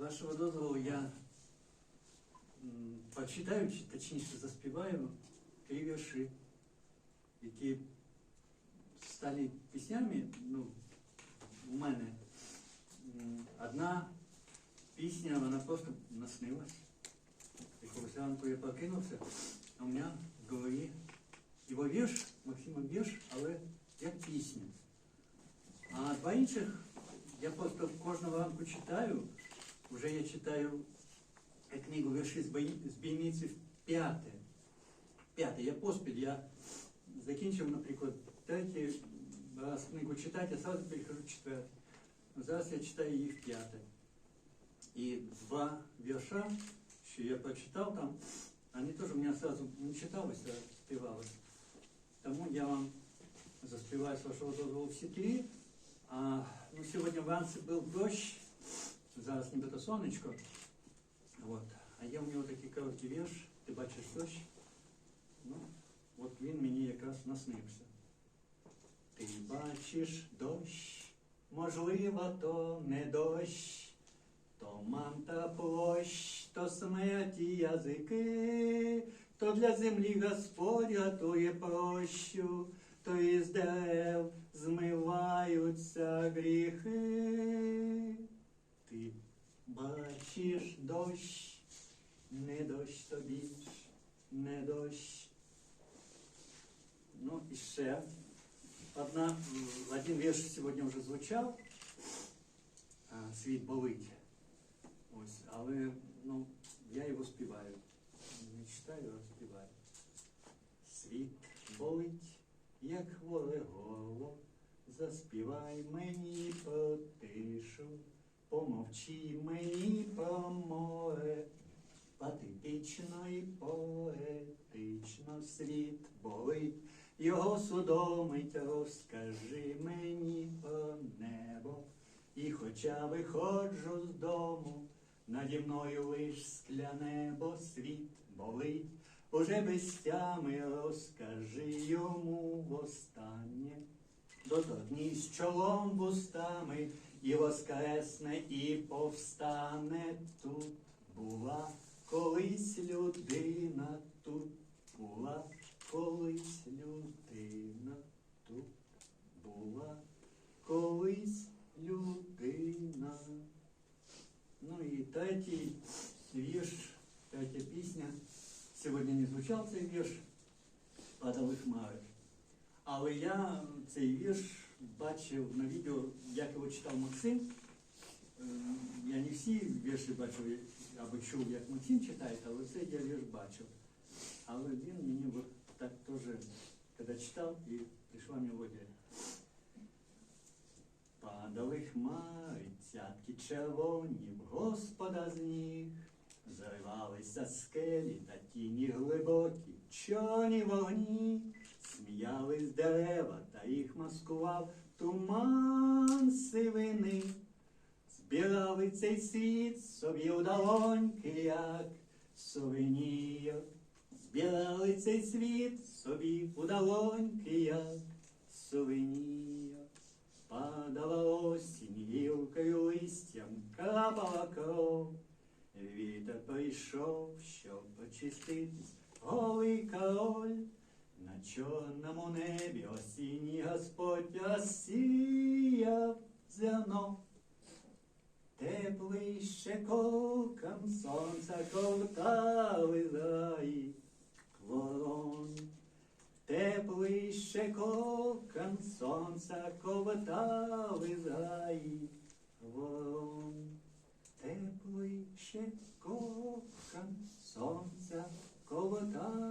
вашого дозволу я м, почитаю, чи точніше заспіваю три вірші, які стали піснями ну, у мене. М, Одна пісня, вона просто наснилась. Якогось ранку я прокинувся, а у мене в голові його вірш, Максима вірш, але як пісня. А два інших я просто кожного ранку читаю. Уже я читаю е, книгу вірші з бої- з бійниці п'яте. П'яте. Я поспіль, я закінчив, наприклад, третій раз книгу читати, а сразу перехожу в четвертий. Зараз я читаю її в п'яте. І два вірша, що я прочитав там, вони теж у мене сразу не читалися, а співалися. Тому я вам заспіваю з вашого дозволу всі три. А, ну, сьогодні вранці був дощ, зараз нібито сонечко. От. А є у нього такий короткий вірш, ти бачиш дощ. Ну, от він мені якраз наснився. Ти бачиш дощ, можливо, то не дощ, то манта площ, то смерті язики, то для землі Господь готує прощу, то із дерев змиваються гріхи. Бачиш дощ, не дощ тобі, не дощ. Ну і ще одна, один вірш сьогодні вже звучав. Світ болить. Ось, але ну, я його співаю. Не читаю, а співаю. Світ болить, як хворе горло, заспівай мені про тишу, помовчи мені про море, патетично і поетично світ болить, його судомить, розкажи мені про небо. І хоча виходжу з дому, наді мною лиш скляне, бо світ болить, уже без тями розкажи йому востаннє. Доторкнись чолом вустами, і воскресне, і повстане тут була колись людина, тут була колись людина, тут була колись людина. Ну і третій вірш, третя пісня. Сьогодні не звучав цей вірш Падали хмари. Але я цей вірш бачив на відео, як його читав Максим. Е, Я не всі вірші бачив або чув, як Максим читає, але цей я вірш бачив. Але він мені так теж, коли читав, і прийшла мелодія. Падали хмари, цятки червоні, Господа з ніг, заривалися скелі та тіні глибокі, чорні вогні, сміялись дерева, та їх маскував туман сивини. Збирали цей світ собі у долоньки, як сувенір. Збирали цей світ собі у долоньки, як сувенір. Падала осінь гілкою листям, крапала кров. Вітер прийшов, щоб очиститись, голий король. На чорному небі осінній Господь розсіяв зерно. Теплий щеколкам сонця ковтали заї ворон. Теплий щеколкам сонця ковтали заї ворон. Теплий щеколкам сонця ковтали